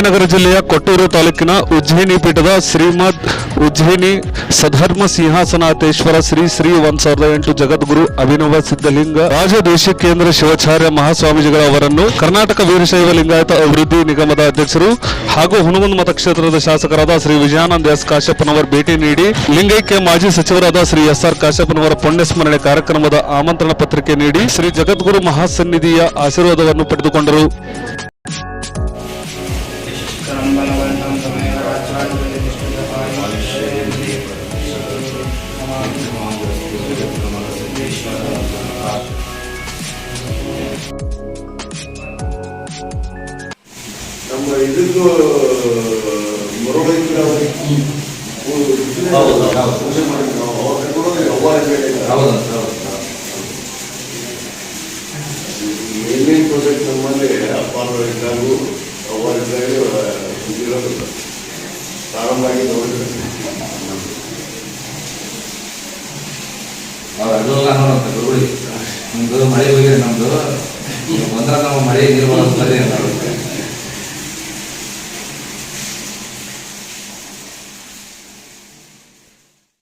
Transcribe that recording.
ವಿಜಯನಗರ ಜಿಲ್ಲೆಯ ಕೊಟ್ಟೂರು ತಾಲೂಕಿನ ಉಜ್ಜಯಿನಿ ಪೀಠದ ಶ್ರೀಮದ್ ಉಜ್ಜಯಿನಿ ಸಧರ್ಮ ಸಿಂಹಾಸನಾಥೇಶ್ವರ ಶ್ರೀ ಶ್ರೀ ಒಂದ್ ಸಾವಿರದ ಎಂಟು ಜಗದ್ಗುರು ಅಭಿನವ ಸಿದ್ಧಲಿಂಗ ರಾಜದೇಶಿ ಕೇಂದ್ರ ಶಿವಾಚಾರ್ಯ ಮಹಾಸ್ವಾಮೀಜಿಗಳ ಅವರನ್ನು ಕರ್ನಾಟಕ ವೀರಶೈವ ಲಿಂಗಾಯತ ಅಭಿವೃದ್ಧಿ ನಿಗಮದ ಅಧ್ಯಕ್ಷರು ಹಾಗೂ ಹುಣಗುಂದ ಮತಕ್ಷೇತ್ರದ ಶಾಸಕರಾದ ಶ್ರೀ ವಿಜಯಾನಂದ ಎಸ್ ಕಾಶ್ಯಪ್ಪನವರ್ ಭೇಟಿ ನೀಡಿ ಲಿಂಗೈಕ್ಯ ಮಾಜಿ ಸಚಿವರಾದ ಶ್ರೀ ಎಸ್ ಆರ್ ಕಾಶ್ಯಪ್ಪನವರ ಪುಣ್ಯಸ್ಮರಣೆ ಕಾರ್ಯಕ್ರಮದ ಆಮಂತ್ರಣ ಪತ್ರಿಕೆ ನೀಡಿ ಶ್ರೀ ಜಗದ್ಗುರು ಮಹಾಸನ್ನಿಧಿಯ ಆಶೀರ್ವಾದವನ್ನು ಪಡೆದುಕೊಂಡರು. ನಮ್ಮ ಇದಕ್ಕೂ ಅವರಿಗೆ ಹೌದು. ಪೂಜೆ ಮಾಡಿ ನಾವು ಅವ್ರ ಕರ್ಕೊಂಡು ಅವ್ವಾರ ಹೌದು ಮೇನ್ ಪ್ರಾಜೆಕ್ಟ್ ನಮ್ಮಲ್ಲಿ ಅಪ್ಪ ಇದ್ದಾಗೂ ಅವ್ವಾರ ಇದ್ದಾಗ ಇದಿರೋದು ಪ್ರಾರಂಭ ಆಗಿ ನೋಡಿದ್ರೆ ಅವ್ರು ಮಳೆ ಹೋಗಿದೆ ನಮ್ದು. ಒಂದ್ರ ನಾವು ಮಳೆ ನೀರು ಬರೋದು ಅಂತ